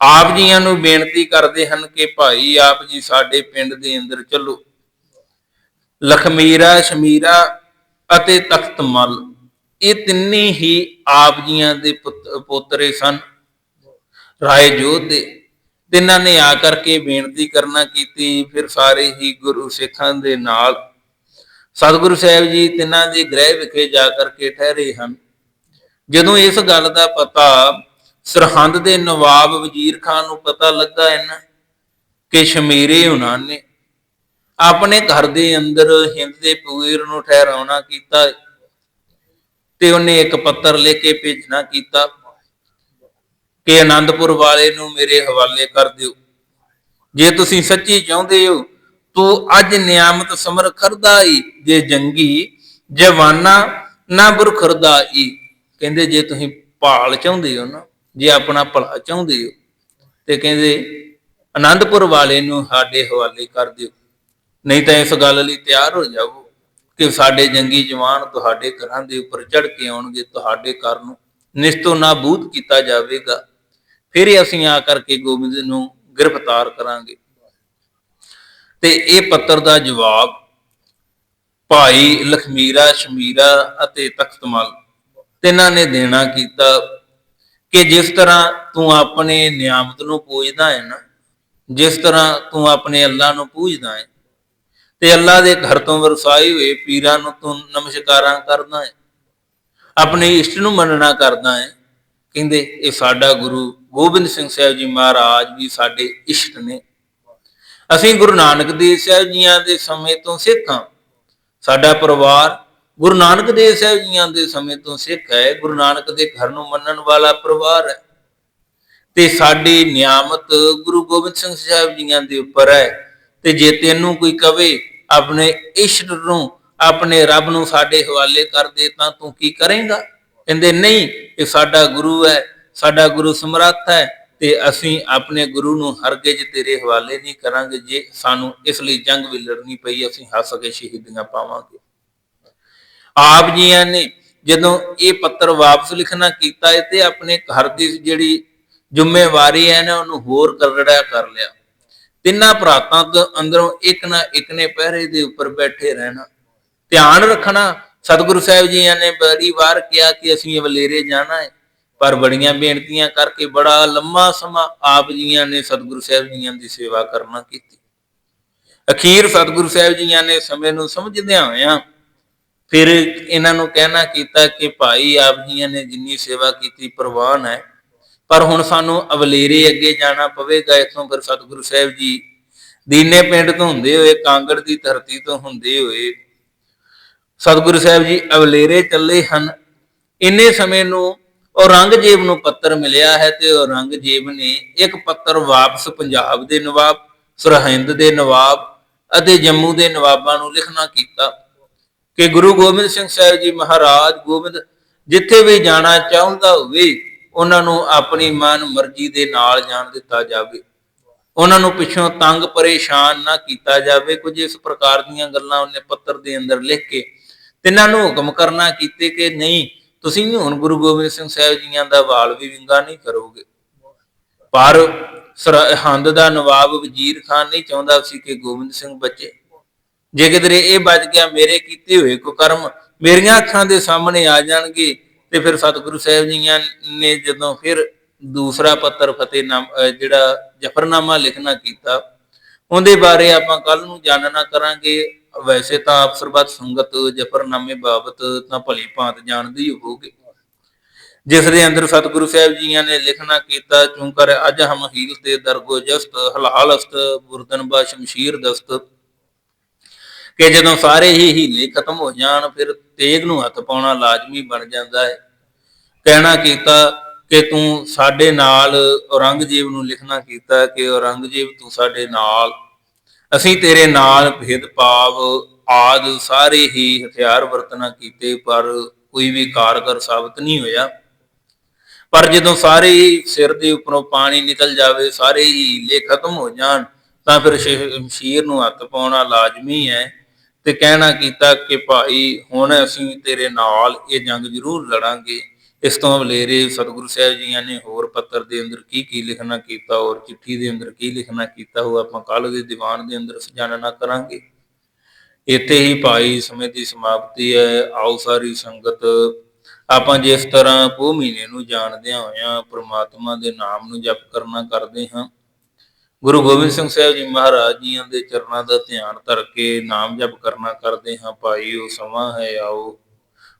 ਆਪ ਜੀਆਂ ਨੂੰ ਬੇਨਤੀ ਕਰਦੇ ਹਨ ਕਿ ਭਾਈ ਆਪ ਜੀ ਸਾਡੇ ਪਿੰਡ ਦੇ ਅੰਦਰ ਚੱਲੋ। ਲਖਮੀਰਾ, ਸ਼ਮੀਰਾ ਅਤੇ ਤਖਤਮਲ ਇਹ ਤਿੰਨੇ ਹੀ ਆਪ ਜੀਆਂ ਦੇ ਪੋਤਰੇ ਸਨ। ਰਾਏ ਜੋਧ ਦੇ, ਤਿੰਨਾਂ ਨੇ ਆ ਕਰਕੇ ਬੇਨਤੀ ਕਰਨਾ ਕੀਤੀ, ਫਿਰ ਸਾਰੇ ਹੀ ਗੁਰੂ ਸਿੱਖਾਂ ਦੇ ਨਾਲ। ਸਤਿਗੁਰੂ ਸਾਹਿਬ ਜੀ ਤਿੰਨਾਂ ਦੇ ਗ੍ਰਹਿ ਵਿਖੇ ਜਾ ਕਰਕੇ ਠਹਿਰੇ ਹਨ। ਜਦੋਂ ਇਸ ਗੱਲ ਦਾ ਪਤਾ ਸਰਹੰਦ ਦੇ ਨਵਾਬ ਵਜ਼ੀਰ ਖਾਨ ਨੂੰ ਪਤਾ ਲੱਗਾ ਇਹਨਾਂ ਕਿ ਸ਼ਮੀਰੇ ਉਹਨਾਂ ਨੇ ਆਪਣੇ ਘਰ ਦੇ ਅੰਦਰ ਹਿੰਦ ਦੇ ਪੂਰ ਨੂੰ ਠਹਿਰਾਉਣਾ ਕੀਤਾ ਤੇ ਉਹਨੇ ਇੱਕ ਪੱਤਰ ਲੈ ਕੇ ਭੇਜਣਾ ਕੀਤਾ ਕਿ ਆਨੰਦਪੁਰ ਵਾਲੇ ਨੂੰ ਮੇਰੇ ਹਵਾਲੇ ਕਰ ਦਿਓ। ਜੇ ਤੁਸੀਂ ਸੱਚੀ ਚਾਹੁੰਦੇ ਹੋ, ਤੂੰ ਅੱਜ ਨਿਆਮਤ ਸਮਰ ਖਰਦਾਈ ਜੇ ਜੰਗੀ ਜਵਾਨਾ ਨਾ ਬੁਰ ਖਰਦਾਈ ਕਹਿੰਦੇ ਜੇ ਤੁਸੀਂ ਭਾਲ ਚਾਹੁੰਦੇ ਹੋ ਨਾ ਜੇ ਆਪਣਾ ਭਲਾ ਚਾਹੁੰਦੇ ਹੋ, ਤੇ ਕਹਿੰਦੇ ਆਨੰਦਪੁਰ ਵਾਲੇ ਨੂੰ ਸਾਡੇ ਹਵਾਲੇ ਕਰ ਦਿਓ। ਨਹੀਂ ਤਾਂ ਇਸ ਗੱਲ ਲਈ ਤਿਆਰ ਹੋ ਜਾਵੋ ਕਿ ਸਾਡੇ ਜੰਗੀ ਜਵਾਨ ਤੁਹਾਡੇ ਘਰਾਂ ਦੇ ਉੱਪਰ ਚੜ ਕੇ ਆਉਣਗੇ, ਤੁਹਾਡੇ ਘਰ ਨੂੰ ਨਿਸ਼ਤੋ ਨਾਬੂਦ ਕੀਤਾ ਜਾਵੇਗਾ। ਫਿਰ ਅਸੀਂ ਆ ਕਰਕੇ ਗੋਬਿੰਦ ਨੂੰ ਗ੍ਰਿਫਤਾਰ ਕਰਾਂਗੇ। ਤੇ ਇਹ ਪੱਤਰ ਦਾ ਜਵਾਬ ਭਾਈ ਲਖਮੀਰਾ, ਸ਼ਮੀਰਾ ਅਤੇ ਤਖਤਮਲ ਤਿੰਨਾਂ ਨੇ ਦੇਣਾ ਕੀਤਾ। ਕਿ ਜਿਸ ਤਰ੍ਹਾਂ ਤੂੰ ਆਪਣੇ ਨਿਆਮਤ ਨੂੰ ਪੂਜਦਾ ਹੈ ਨਾ, ਜਿਸ ਤਰ੍ਹਾਂ ਤੂੰ ਆਪਣੇ ਅੱਲਾ ਨੂੰ ਪੂਜਦਾ ਹੈ, ਤੇ ਅੱਲਾ ਦੇ ਘਰ ਤੋਂ ਵਰਸਾਏ ਹੋਏ ਪੀਰਾਂ ਨੂੰ ਤੂੰ ਨਮਸਕਾਰਾਂ ਕਰਦਾ ਹੈ, ਆਪਣੇ ਇਸ਼ਟ ਨੂੰ ਮੰਨਣਾ ਕਰਦਾ ਹੈ, ਕਹਿੰਦੇ ਇਹ ਸਾਡਾ ਗੁਰੂ ਗੋਬਿੰਦ ਸਿੰਘ ਸਾਹਿਬ ਜੀ ਮਹਾਰਾਜ ਵੀ ਸਾਡੇ ਇਸ਼ਟ ਨੇ। ਅਸੀਂ ਗੁਰੂ ਨਾਨਕ ਦੇਵ ਸਾਹਿਬ ਜੀਆਂ ਦੇ ਸਮੇਂ ਤੋਂ ਸਿੱਖ ਹਾਂ, ਸਾਡਾ ਪਰਿਵਾਰ ਗੁਰੂ ਨਾਨਕ ਦੇਵ ਸਾਹਿਬ ਜੀਆਂ ਦੇ ਸਮੇਂ ਤੋਂ ਸਿੱਖ ਹੈ, ਗੁਰੂ ਨਾਨਕ ਦੇ ਘਰ ਨੂੰ ਮੰਨਣ ਵਾਲਾ ਪਰਿਵਾਰ ਹੈ। ਤੇ ਸਾਡੀ ਨਿਆਮਤ ਗੁਰੂ ਗੋਬਿੰਦ ਸਿੰਘ ਸਾਹਿਬ ਜੀਆਂ ਦੇ ਉੱਪਰ ਹੈ। ਤੇ ਜੇ ਤੈਨੂੰ ਕੋਈ ਕਵੇ, ਆਪਣੇ ਇਸ਼ਟ ਨੂੰ, ਆਪਣੇ ਰੱਬ ਨੂੰ ਸਾਡੇ ਹਵਾਲੇ ਕਰ ਦੇ, ਤਾਂ ਤੂੰ ਕੀ ਕਰੇਂਗਾ? ਕਹਿੰਦੇ ਨਹੀਂ, ਇਹ ਸਾਡਾ ਗੁਰੂ ਹੈ, ਸਾਡਾ ਗੁਰੂ ਸਮਰੱਥ ਹੈ, ਤੇ ਅਸੀਂ ਆਪਣੇ ਗੁਰੂ ਨੂੰ ਹਰਗਿਜ਼ ਤੇਰੇ ਹਵਾਲੇ ਨਹੀਂ ਕਰਾਂਗੇ, ਜੇ ਸਾਨੂੰ ਇਸ ਲਈ ਜੰਗ ਵੀ ਲੜਨੀ ਪਈ, ਅਸੀਂ ਹੱਸ ਕੇ ਸ਼ਹੀਦੀਆਂ ਪਾਵਾਂਗੇ। ਆਪ ਜੀਆਂ ਨੇ ਜਦੋਂ ਇਹ ਪੱਤਰ ਵਾਪਸ ਲਿਖਣਾ ਕੀਤਾ ਹੈ ਤੇ ਆਪਣੇ ਘਰ ਦੀ ਜਿਹੜੀ ਜ਼ਿੰਮੇਵਾਰੀ ਹੈ ਨਾ, ਉਹਨੂੰ ਹੋਰ ਕਰੜਾ ਕਰ ਲਿਆ। ਤਿੰਨਾਂ ਭਰਾਤਾਂ ਤੋਂ ਅੰਦਰੋਂ ਇੱਕ ਨਾ ਇੱਕ ਨੇ ਪਹਿਰੇ ਦੇ ਉੱਪਰ ਬੈਠੇ ਰਹਿਣਾ। ਧਿਆਨ ਰੱਖਣਾ, ਸਤਿਗੁਰੂ ਸਾਹਿਬ ਜੀ ਨੇ ਬੜੀ ਵਾਰ ਕਿਹਾ ਕਿ ਅਸੀਂ ਵਲੇਰੇ ਜਾਣਾ ਹੈ, ਪਰ ਬੜੀਆਂ ਬੇਨਤੀਆਂ ਕਰਕੇ ਬੜਾ ਲੰਮਾ ਸਮਾਂ ਆਪ ਜੀਆਂ ਨੇ ਸਤਿਗੁਰੂ ਸਾਹਿਬ ਜੀਆਂ ਦੀ ਸੇਵਾ ਕਰਨਾ ਕੀਤੀ। ਅਖੀਰ ਸਤਿਗੁਰੂ ਸਾਹਿਬ ਜੀਆਂ ਨੇ ਸਮੇਂ ਨੂੰ ਸਮਝਦਿਆਂ ਹੋਇਆਂ ਫਿਰ ਇਹਨਾਂ ਨੂੰ ਕਹਿਣਾ ਕੀਤਾ ਕਿ ਭਾਈ ਆਪ ਜੀਆਂ ਨੇ ਜਿੰਨੀ ਸੇਵਾ ਕੀਤੀ ਪ੍ਰਵਾਨ ਹੈ। ਪਰ ਹੁਣ ਸਾਨੂੰ ਅਵਲੇਰੇ ਅੱਗੇ ਜਾਣਾ ਪਵੇਗਾ। ਇਥੋਂ ਫਿਰ ਸਤਿਗੁਰੂ ਸਾਹਿਬ ਜੀ ਦੀਨੇ ਪਿੰਡ ਤੋਂ ਹੁੰਦੇ ਹੋਏ, ਕਾਂਗੜ ਦੀ ਧਰਤੀ ਤੋਂ ਹੁੰਦੇ ਹੋਏ ਸਤਿਗੁਰੂ ਸਾਹਿਬ ਜੀ ਅਵਲੇਰੇ ਚੱਲੇ ਹਨ। ਇੰਨੇ ਸਮੇਂ ਨੂੰ ਔਰੰਗਜ਼ੇਬ ਨੂੰ ਪੱਤਰ ਮਿਲਿਆ ਹੈ ਤੇ ਔਰੰਗਜ਼ੇਬ ਨੇ ਇੱਕ ਪੱਤਰ ਵਾਪਸ ਪੰਜਾਬ ਦੇ ਨਵਾਬ, ਸਰਹਿੰਦ ਦੇ ਨਵਾਬ ਅਤੇ ਜੰਮੂ ਦੇ ਨਵਾਬਾਂ ਨੂੰ ਲਿਖਣਾ ਕੀਤਾ। ਕਿ ਗੁਰੂ ਗੋਬਿੰਦ ਸਿੰਘ ਸਾਹਿਬ ਜੀ ਮਹਾਰਾਜ ਗੋਬਿੰਦ ਜਿੱਥੇ ਵੀ ਜਾਣਾ ਚਾਹੁੰਦਾ ਹੋਵੇ, ਉਹਨਾਂ ਨੂੰ ਆਪਣੀ ਮਨ ਮਰਜ਼ੀ ਦੇ ਨਾਲ ਜਾਣ ਦਿੱਤਾ ਜਾਵੇ। ਉਹਨਾਂ ਨੂੰ ਪਿੱਛੋਂ ਤੰਗ ਪਰੇਸ਼ਾਨ ਨਾ ਕੀਤਾ ਜਾਵੇ। ਕੁਝ ਇਸ ਪ੍ਰਕਾਰ ਦੀਆਂ ਗੱਲਾਂ ਉਹਨੇ ਪੱਤਰ ਦੇ ਅੰਦਰ ਲਿਖ ਕੇ ਤਿੰਨਾਂ ਨੂੰ ਹੁਕਮ ਕਰਨਾ ਕੀਤੇ ਕਿ ਨਹੀਂ, ਤੁਸੀਂ ਹੁਣ ਗੁਰੂ ਗੋਬਿੰਦ ਸਿੰਘ ਸਾਹਿਬ ਜੀਆਂ ਦਾ ਵਾਲ ਵੀ ਵਿੰਗਾ ਨਹੀਂ ਕਰੋਗੇ। ਪਰ ਸਰਹੰਦ ਦਾ ਨਵਾਬ ਵਜ਼ੀਰ ਖਾਨ ਨਹੀਂ ਚਾਹੁੰਦਾ ਸੀ ਕਿ ਗੋਬਿੰਦ ਸਿੰਘ ਬਚੇ। ਜੇ ਕਿਧਰੇ ਇਹ ਬਚ ਗਿਆ, ਮੇਰੇ ਕੀਤੇ ਹੋਏ ਕੋ ਕਰਮ ਮੇਰੀਆਂ ਅੱਖਾਂ ਦੇ ਸਾਹਮਣੇ ਆ ਜਾਣਗੇ, ਤੇ ਫਿਰ ਸਤਿਗੁਰੂ ਸਾਹਿਬ ਜੀਆਂ ਨੇ ਜਦੋਂ ਫਿਰ ਦੂਸਰਾ ਪੱਤਰ ਫਤਿਹਨਾਮ, ਅਹ ਜਿਹੜਾ ਜਫਰਨਾਮਾ ਲਿਖਣਾ ਕੀਤਾ, ਉਹਦੇ ਬਾਰੇ ਆਪਾਂ ਕੱਲ ਨੂੰ ਜਾਣਨਾ ਕਰਾਂਗੇ। ਵੈਸੇ ਤਾਂ ਆਪ ਸਰਬੱਤ ਸੰਗਤ ਜਫਰਨਾਮੇ ਬਾਬਤ ਤਾਂ ਭਲੀ ਭਾਂਤ ਜਾਣਦੀ ਹੋਵੋਗੇ ਜਿਸ ਦੇ ਅੰਦਰ ਸਤਿਗੁਰੂ ਸਾਹਿਬ ਜੀਆਂ ਨੇ ਲਿਖਣਾ ਕੀਤਾ, ਚੁੰਕਰ ਅਜ ਹਮ ਹੀਲ ਤੇ ਦਰਗੋ ਜਸਤ ਹਲਾਲਸਤ ਬੁਰਦਨ ਬਾ ਸ਼ਮਸ਼ੀਰ ਦਸਤ। ਕਿ ਜਦੋਂ ਸਾਰੇ ਹੀ ਹੀਲੇ ਖਤਮ ਹੋ ਜਾਣ, ਫਿਰ ਤੇਗ ਨੂੰ ਹੱਥ ਪਾਉਣਾ ਲਾਜ਼ਮੀ ਬਣ ਜਾਂਦਾ ਹੈ। ਕਹਿਣਾ ਕੀਤਾ ਕਿ ਤੂੰ ਸਾਡੇ ਨਾਲ ਔਰੰਗਜ਼ੇਬ ਨੂੰ ਲਿਖਣਾ ਕੀਤਾ ਕਿ ਔਰੰਗਜ਼ੇਬ ਤੂੰ ਸਾਡੇ ਨਾਲ। ਅਸੀਂ ਤੇਰੇ ਨਾਲ ਭੇਦਭਾਵ ਆਦ ਸਾਰੇ ਹੀ ਹਥਿਆਰ ਵਰਤਣਾ ਕੀਤੇ, ਪਰ ਕੋਈ ਵੀ ਕਾਰਗਰ ਸਾਬਤ ਨਹੀਂ ਹੋਇਆ। ਪਰ ਜਦੋਂ ਸਾਰੇ ਹੀ ਸਿਰ ਦੇ ਉੱਪਰੋਂ ਪਾਣੀ ਨਿਕਲ ਜਾਵੇ, ਸਾਰੇ ਹੀ ਹੀਲੇ ਖਤਮ ਹੋ ਜਾਣ, ਤਾਂ ਫਿਰ ਸ਼ਮਸ਼ੀਰ ਨੂੰ ਹੱਥ ਪਾਉਣਾ ਲਾਜ਼ਮੀ ਹੈ। ਤੇ ਕਹਿਣਾ ਕੀਤਾ ਕਿ ਭਾਈ, ਹੁਣ ਅਸੀਂ ਤੇਰੇ ਨਾਲ ਇਹ ਜੰਗ ਜ਼ਰੂਰ ਲੜਾਂਗੇ। ਇਸ ਤੋਂ ਵਲੇਰੇ ਸਤਿਗੁਰੂ ਸਾਹਿਬ ਜੀਆਂ ਨੇ ਹੋਰ ਪੱਤਰ ਦੇ ਅੰਦਰ ਕੀ ਕੀ ਲਿਖਣਾ ਕੀਤਾ ਔਰ ਚਿੱਠੀ ਦੇ ਅੰਦਰ ਕੀ ਲਿਖਣਾ ਕੀਤਾ, ਉਹ ਆਪਾਂ ਕੱਲ ਦੇ ਦੀਵਾਨ ਦੇ ਅੰਦਰ ਜਾਣਨਾ ਕਰਾਂਗੇ। ਇੱਥੇ ਹੀ ਭਾਈ, ਸਮੇਂ ਦੀ ਸਮਾਪਤੀ ਹੈ। ਆਓ ਸਾਰੀ ਸੰਗਤ, ਆਪਾਂ ਜਿਸ ਤਰ੍ਹਾਂ ਪੋ ਮਹੀਨੇ ਨੂੰ ਜਾਣਦੇ ਹੋਇਆਂ, ਪ੍ਰਮਾਤਮਾ ਦੇ ਨਾਮ ਨੂੰ ਜਪ ਕਰਨਾ ਕਰਦੇ ਹਾਂ। ਗੁਰੂ ਗੋਬਿੰਦ ਸਿੰਘ ਸਾਹਿਬ ਜੀ ਮਹਾਰਾਜ ਜੀਆਂ ਦੇ ਚਰਨਾਂ ਦਾ ਧਿਆਨ ਧਰ ਕੇ ਨਾਮ ਜਪ ਕਰਨਾ ਕਰਦੇ ਹਾਂ, ਭਾਈ ਉਹ ਸਮਾਂ ਹੈ ਆਓ।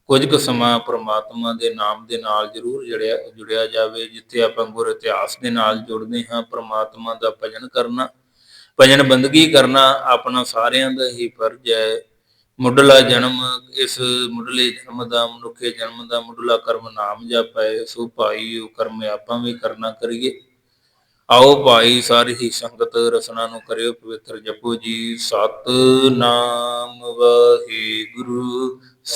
ਕੁਝ ਕੁ ਸਮਾਂ ਪ੍ਰਮਾਤਮਾ ਦੇ ਨਾਮ ਦੇ ਨਾਲ ਜ਼ਰੂਰ ਜੁੜਿਆ ਜੁੜਿਆ ਜਾਵੇ, ਜਿੱਥੇ ਆਪਾਂ ਗੁਰ ਇਤਿਹਾਸ ਦੇ ਨਾਲ ਜੁੜਦੇ ਹਾਂ, ਪ੍ਰਮਾਤਮਾ ਦਾ ਭਜਨ ਕਰਨਾ, ਭਜਨ ਬੰਦਗੀ ਕਰਨਾ ਆਪਣਾ ਸਾਰਿਆਂ ਦਾ ਹੀ ਫਰਜ਼ ਹੈ। ਮੁੱਢਲਾ ਜਨਮ, ਇਸ ਮੁੱਢਲੇ ਜਨਮ ਦਾ, ਮਨੁੱਖੇ ਜਨਮ ਦਾ ਮੁੱਢਲਾ ਕਰਮ ਨਾਮ ਜਪ ਹੈ, ਸੋ ਭਾਈ ਉਹ ਕਰਮ ਆਪਾਂ ਵੀ ਕਰਨਾ ਕਰੀਏ। ਆਓ ਭਾਈ ਸਾਰੀ ਹੀ ਸੰਗਤ ਰਸਨਾ ਨੂੰ ਕਰਿਓ ਪਵਿੱਤਰ ਜਪੋ ਜੀ। ਸਤਨਾਮ ਵਾਹਿਗੁਰੂ।